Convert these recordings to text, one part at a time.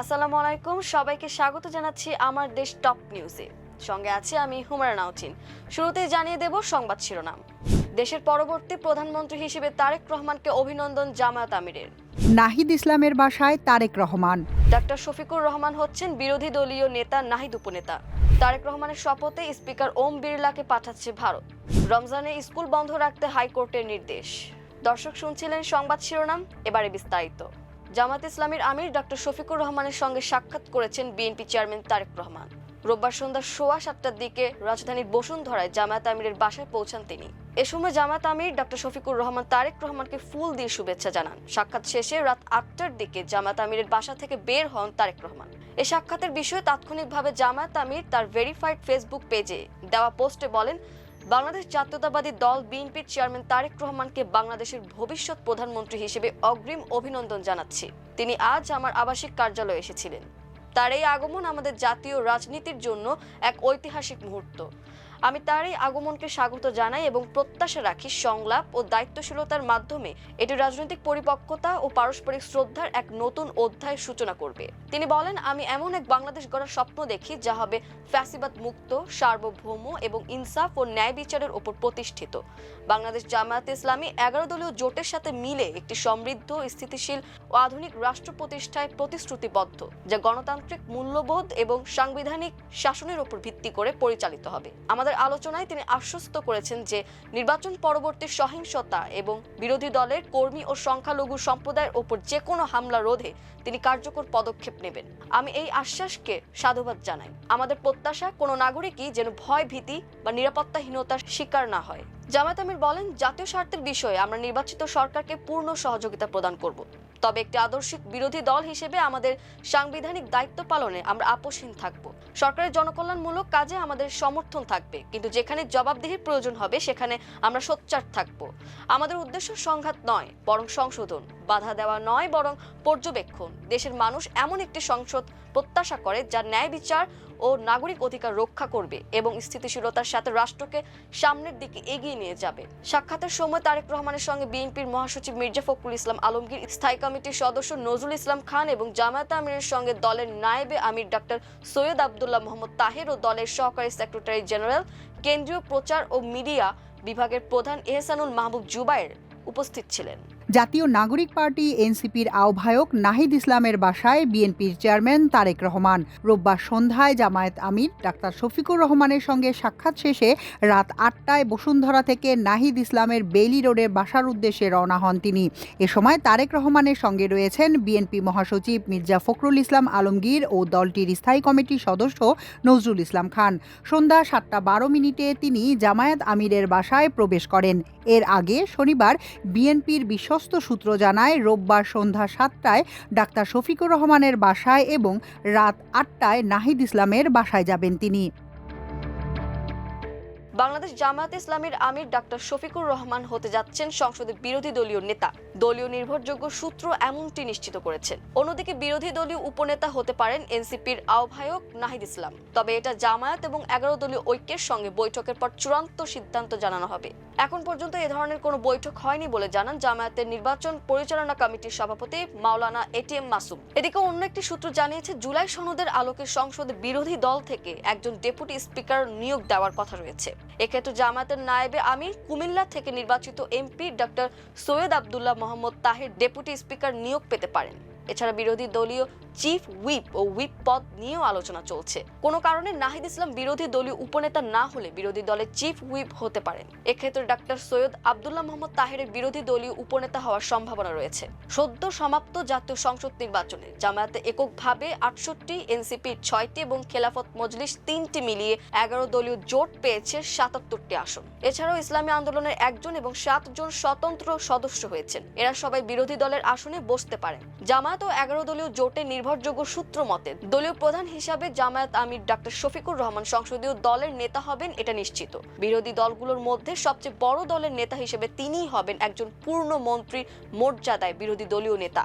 আসসালামু আলাইকুম। সবাইকে স্বাগত জানাচ্ছি আমার দেশ টপ নিউজে। সঙ্গে আছি আমি হুমারা নাউচিন শুরুতেই জানিয়ে দেব সংবাদ শিরোনাম। দেশের পরবর্তী প্রধানমন্ত্রী হিসেবে তারেক রহমানকে অভিনন্দন জামায়াত আমিরের। নাহিদ ইসলামের বাসায় তারেক রহমান। ডাক্তার শফিকুর রহমান হচ্ছেন বিরোধী দলীয় নেতা নাহিদ উপনেতা। তারেক রহমানের শপথে স্পিকার ওম বিড়লাকে পাঠাচ্ছে ভারত। রমজানে স্কুল বন্ধ রাখতে হাইকোর্টের নির্দেশ। দর্শক শুনছিলেন সংবাদ শিরোনাম এবারে বিস্তারিত। জামাত ইসলামের আমির ডক্টর শফিকুর রহমানের সঙ্গে সাক্ষাৎ করেছেন বিএনপি চেয়ারম্যান তারেক রহমান। রোববার সন্ধ্যা সোয়া সাতটার দিকে রাজধানীর বসুন্ধরায় জামায়াত আমিরের বাসায় পৌঁছান তিনি। এ সময় জামায়াত আমির ডক্টর শফিকুর রহমান তারেক রহমানকে ফুল দিয়ে শুভেচ্ছা জানান। সাক্ষাৎ শেষে রাত আটটার দিকে জামায়াত আমিরের বাসা থেকে বের হন তারেক রহমান। এ সাক্ষাতের বিষয়ে তাৎক্ষণিকভাবে জামায়াত আমির তার ভেরিফাইড ফেসবুক পেজে দেওয়া পোস্টে বলেন বাংলাদেশ জাতীয়তাবাদী দল বিএনপির চেয়ারম্যান তারেক রহমানকে বাংলাদেশের ভবিষ্যৎ প্রধানমন্ত্রী হিসেবে অগ্রিম অভিনন্দন জানাচ্ছি। তিনি আজ আমার আবাসিক কার্যালয়ে এসেছিলেন। তার এই আগমন আমাদের জাতীয় রাজনীতির জন্য এক ঐতিহাসিক মুহূর্ত। আমি তার এই আগমনকে স্বাগত জানাই এবং প্রত্যাশা রাখি সংলাপ ও দায়িত্বশীলতার মাধ্যমে এটি রাজনৈতিক পরিপক্কতা ও পারস্পরিক শ্রদ্ধার এক নতুন অধ্যায় সূচনা করবে। তিনি বলেন, আমি এমন এক বাংলাদেশ গড়ার স্বপ্ন দেখি যা হবে ফ্যাসিবাদ মুক্ত, সার্বভৌম এবং ইনসাফ ও ন্যায় বিচারের ওপর প্রতিষ্ঠিত। বাংলাদেশ জামায়াত ইসলামী এগারো দলীয় জোটের সাথে মিলে একটি সমৃদ্ধ, স্থিতিশীল ও আধুনিক রাষ্ট্র প্রতিষ্ঠায় প্রতিশ্রুতিবদ্ধ, যা গণতান্ত্রিক মূল্যবোধ এবং সাংবিধানিক শাসনের উপর ভিত্তি করে পরিচালিত হবে। আমাদের আলোচনায় তিনি আশ্বস্ত করেছেন যে নির্বাচন পরবর্তী সহিংসতা এবং বিরোধী দলের কর্মী ও সংখ্যালঘু সম্প্রদায়ের ওপর যে কোনো হামলা রোধে তিনি কার্যকর পদক্ষেপ নেবেন। আমি এই আশ্বাসকে সাধুবাদ জানাই। আমাদের প্রত্যাশা, কোনো নাগরিকই যেন ভয়, ভীতি বা নিরাপত্তাহীনতার শিকার না হয়। জামায়াত আমির বলেন, জাতীয় স্বার্থের বিষয়ে আমরা নির্বাচিত সরকারকে পূর্ণ সহযোগিতা প্রদান করব। তবে একটি আদর্শিক বিরোধী দল হিসেবে আমাদের সাংবিধানিক দায়িত্ব পালনে আমরা আপোষহীন থাকব। সরকারের জনকল্যাণমূলক কাজে আমাদের সমর্থন থাকবে। কিন্তু যেখানে জবাবদিহির প্রয়োজন হবে, সেখানে আমরা সোচ্চার থাকব। আমাদের উদ্দেশ্য সংঘাত নয়, বরং সংশোধন। বাধা দেওয়া নয়, বরং পর্যবেক্ষণ। দেশের মানুষ এমন একটি সংসদ প্রত্যাশা করে যা ন্যায় বিচার ও নাগরিক অধিকার রক্ষা করবে এবং স্থিতিশীলতার সাথে রাষ্ট্রকে সামনের দিকে এগিয়ে নিয়ে যাবে। সাক্ষাতের সময় তারেক রহমানের সঙ্গে বিএনপির মহাসচিব মির্জা ফখরুল ইসলাম আলমগীর, স্থায়ী কমিটির সদস্য নজরুল ইসলাম খান এবং জামায়াত আমিরের সঙ্গে দলের নায়েবে আমির ডাক্তার সৈয়দ আবদুল্লাহ মোহাম্মদ তাহের ও দলের সহকারী সেক্রেটারি জেনারেল, কেন্দ্রীয় প্রচার ও মিডিয়া বিভাগের প্রধান এহসানুল মাহবুব জুবাইর উপস্থিত ছিলেন। জাতীয় নাগরিক পার্টি এনসিপির আহ্বায়ক নাহিদ ইসলামের বাসায় বিএনপির চেয়ারম্যান তারেক রহমান। রোববার সন্ধ্যায় জামায়াত আমির ডাক্তার শফিকুর রহমানের সঙ্গে সাক্ষাৎ শেষে রাত আটটায় বসুন্ধরা থেকে নাহিদ ইসলামের বেইলি রোডের বাসার উদ্দেশ্যে রওনা হন তিনি। এ সময় তারেক রহমানের সঙ্গে রয়েছেন বিএনপি মহাসচিব মির্জা ফখরুল ইসলাম আলমগীর ও দলটির স্থায়ী কমিটির সদস্য নজরুল ইসলাম খান। সন্ধ্যা সাতটা বারো মিনিটে তিনি জামায়াত আমিরের বাসায় প্রবেশ করেন। এর আগে শনিবার বিএনপির বিশ্বস্ত সূত্র জানায়, রোববার সন্ধ্যা সাতটায় ডাক্তার শফিকুর রহমানের বাসায় এবং রাত আটটায় নাহিদ ইসলামের বাসায় যাবেন তিনি। বাংলাদেশ জামায়াত ইসলামীর আমির ডাক্তার শফিকুর রহমান হতে যাচ্ছেন সংসদের বিরোধী দলীয় নেতা। দলীয় নির্ভরযোগ্য সূত্র এমনটি নিশ্চিত করেছেন অন্যদিকে বিরোধী দলীয় উপনেতা হতে পারেন এনসিপির আহ্বায়ক নাহিদ ইসলাম। তবে এটা জামায়াত এবং এগারো দলীয় ঐক্যের সঙ্গে বৈঠকের পর চূড়ান্ত সিদ্ধান্ত জানানো হবে। এখন পর্যন্ত এ ধরনের কোনো বৈঠক হয়নি বলে জানান জামায়াতের নির্বাচন পরিচালনা কমিটির সভাপতি মাওলানা এটিএম মাসুম। এদিকে অন্য একটি সূত্র জানিয়েছে, জুলাই সনদের আলোকে সংসদে বিরোধী দল থেকে একজন ডেপুটি স্পিকার নিয়োগ দেওয়ার কথা রয়েছে। এক্ষেত্রে জামায়াতের নায়েবে আমির কুমিল্লা থেকে নির্বাচিত MP doctor Syed Abdullah Mohammad Taher deputy speaker নিয়োগ পেতে পারেন। এছাড়া বিরোধী দলীয় চিফ হুইপ ও হুইপ পদ নিয়েও আলোচনা চলছে। কোনো কারণে নাহিদ ইসলাম বিরোধী দলীয় উপনেতা না হলে বিরোধী দলের চিফ হুইপ হতে পারেন। এক্ষেত্রে ডাক্তার সৈয়দ আবদুল্লাহ মোহাম্মদ তাহেরের বিরোধী দলীয় উপনেতা হওয়ার সম্ভাবনা রয়েছে। সদ্য সমাপ্ত জাতীয় সংসদ নির্বাচনে জামায়াতে এককভাবে আটষট্টি এনসিপির ছয়টি এবং খেলাফত মজলিস তিনটি মিলিয়ে এগারো দলীয় জোট পেয়েছে সাতাত্তরটি আসন। এছাড়াও ইসলামী আন্দোলনের একজন এবং সাতজন স্বতন্ত্র সদস্য হয়েছেন। এরা সবাই বিরোধী দলের আসনে বসতে পারেন। জামায়াত ও এগারো দলীয় জোটের নির্ভরযোগ্য সূত্র মতে, দলীয় প্রধান হিসাবে জামায়াত আমির ডাক্তার শফিকুর রহমান সংসদীয় দলের নেতা হবেন, এটা নিশ্চিত। বিরোধী দলগুলোর মধ্যে সবচেয়ে বড় দলের নেতা হিসেবে তিনিই হবেন একজন পূর্ণ মন্ত্রীর মর্যাদায় বিরোধী দলীয় নেতা।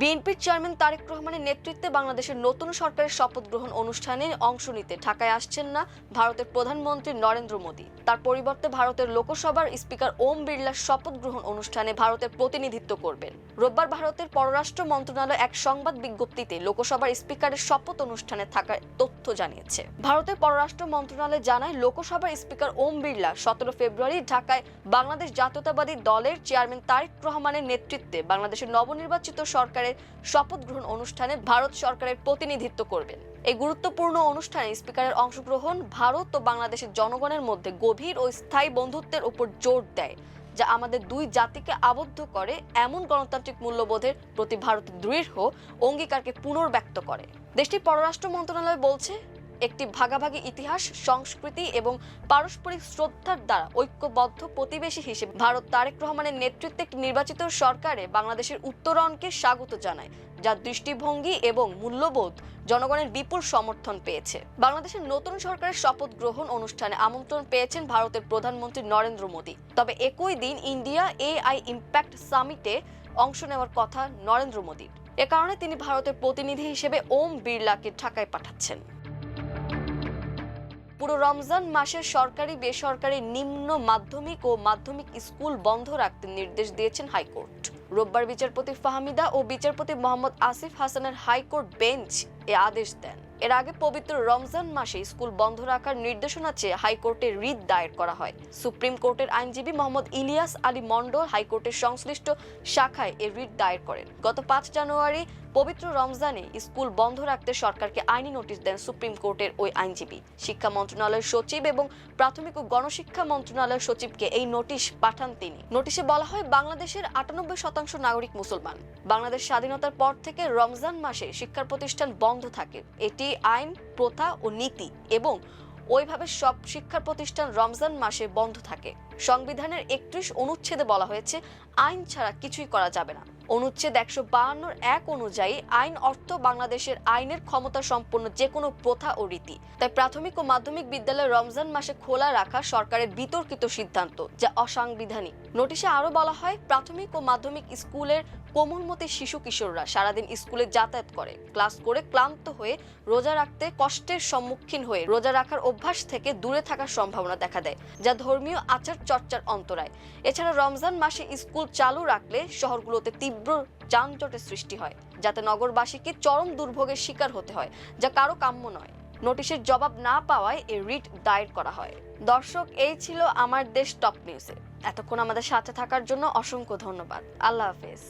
বিএনপির চেয়ারম্যান তারেক রহমানের নেতৃত্বে বাংলাদেশের নতুন সরকারের শপথ গ্রহণ অনুষ্ঠানে অংশ নিতে ঢাকায় আসছেন না ভারতের প্রধানমন্ত্রী নরেন্দ্র মোদী। তার পরিবর্তে ভারতের লোকসভার স্পিকার ওম বিড়লার শপথ গ্রহণ অনুষ্ঠানে ভারতের প্রতিনিধিত্ব করবেন। রোববার ভারতের পররাষ্ট্র মন্ত্রণালয় এক সংবাদ বিজ্ঞপ্তিতে লোকসভার স্পিকারের শপথ অনুষ্ঠানে থাকার তথ্য জানিয়েছে। ভারতের পররাষ্ট্র মন্ত্রণালয় জানায়, লোকসভার স্পিকার ওম বিড়লা সতেরো ফেব্রুয়ারি ঢাকায় বাংলাদেশ জাতীয়তাবাদী দলের চেয়ারম্যান তারেক রহমানের নেতৃত্বে বাংলাদেশের নবনির্বাচিত সরকারের শপথ গ্রহণ অনুষ্ঠানে ভারত সরকারের প্রতিনিধিত্ব করবেন। এই গুরুত্বপূর্ণ অনুষ্ঠানে স্পিকারের অংশগ্রহণ ভারত ও বাংলাদেশের জনগণের মধ্যে গভীর ও স্থায়ী বন্ধুত্বের উপর জোর দেয়, যা আমাদের দুই জাতিকে আবদ্ধ করে, এমন গণতান্ত্রিক মূল্যবোধের প্রতি ভারত দৃঢ় অঙ্গীকারকে পুনর্ব্যক্ত করে। দেশটির পররাষ্ট্র মন্ত্রণালয় বলছে একটি ভাগাভাগি ইতিহাস, সংস্কৃতি এবং পারস্পরিক শ্রদ্ধার দ্বারা ঐক্যবদ্ধ প্রতিবেশী হিসেবে ভারত তারেক রহমানের নেতৃত্বে একটি নির্বাচিত সরকারে বাংলাদেশের উত্তরণকে স্বাগত জানায় যার দৃষ্টিভঙ্গি এবং মূল্যবোধ জনগণের বিপুল সমর্থন পেয়েছে। বাংলাদেশের নতুন সরকারের শপথ গ্রহণ অনুষ্ঠানে আমন্ত্রণ পেয়েছেন ভারতের প্রধানমন্ত্রী নরেন্দ্র মোদী। তবে একই দিন ইন্ডিয়া এআই ইম্প্যাক্ট সামিটে অংশ নেওয়ার কথা নরেন্দ্র মোদীর। এ কারণে তিনি ভারতের প্রতিনিধি হিসেবে ওম বিড়লাকে ঢাকায় পাঠাচ্ছেন। পুরো রমজান মাসের সরকারি, বেসরকারি, নিম্ন মাধ্যমিক ও মাধ্যমিক স্কুল বন্ধ রাখতে নির্দেশ দিয়েছেন হাইকোর্ট। রোববার বিচারপতি ফাহমিদা ও বিচারপতি মোহাম্মদ আসিফ হাসানের হাইকোর্ট বেঞ্চ এ আদেশ দেন। এর আগে পবিত্র রমজান মাসে স্কুল বন্ধ রাখার নির্দেশনা চেয়ে হাইকোর্টে রিট দায়ের করা হয়। সুপ্রিম কোর্টের আইনজীবী মোহাম্মদ ইলিয়াস আলী মন্ডল হাইকোর্টের সংশ্লিষ্ট শাখায় এ রিট দায়ের করেন। গত পাঁচ জানুয়ারি পবিত্র রমজানে স্কুল বন্ধ রাখতে সরকারকে আইনি নোটিশ দেন সুপ্রিম কোর্টের ওই আইনজীবী। শিক্ষা মন্ত্রণালয়ের সচিব এবং প্রাথমিক ও গণশিক্ষা মন্ত্রণালয়ের সচিবকে এই নোটিশ পাঠান তিনি। নোটিশে বলা হয়, বাংলাদেশের আটানব্বই শতাংশ নাগরিক মুসলমান। বাংলাদেশ স্বাধীনতার পর থেকে রমজান মাসে শিক্ষা প্রতিষ্ঠান বন্ধ থাকে। এটি আইন, প্রথা ও নীতি এবং ওইভাবে সব শিক্ষা প্রতিষ্ঠান রমজান মাসে বন্ধ থাকে। সংবিধানের একত্রিশ অনুচ্ছেদে বলা হয়েছে, আইন ছাড়া কিছুই করা যাবে না। অনুচ্ছেদ একশো বাহান্নর এক অনুযায়ী আইন অর্থ বাংলাদেশের আইনের ক্ষমতা সম্পন্ন যে কোনো প্রথা ও রীতি। তাই প্রাথমিক ও মাধ্যমিক বিদ্যালয় রমজান মাসে খোলা রাখা সরকারের বিতর্কিত সিদ্ধান্ত, যা অসাংবিধানিক। নোটিশে আরও বলা হয়, প্রাথমিক ও মাধ্যমিক স্কুলের কোমলমতি শিশু কিশোররা সারাদিন স্কুলে যাতায়াত করে। ক্লাস করে ক্লান্ত হয়ে রোজা রাখতে কষ্টের সম্মুখীন হয়ে রোজা রাখার অভ্যাস থেকে দূরে থাকার সম্ভাবনা দেখা দেয়, যা ধর্মীয় আচার চর্চার অন্তরায়। এছাড়া রমজান মাসে স্কুল চালু রাখলে শহরগুলোতে তীব্র যানজটের সৃষ্টি হয়, যাতে নগরবাসীকে চরম দুর্ভোগের শিকার হতে হয়, যা কারও কাম্য নয়। নোটিশের জবাব না পাওয়ায় এ রিট দায়ের করা হয়। দর্শক, এই ছিল আমার দেশ টপ নিউজে। এতক্ষণ আমাদের সাথে থাকার জন্য অসংখ্য ধন্যবাদ। আল্লাহ হাফেজ।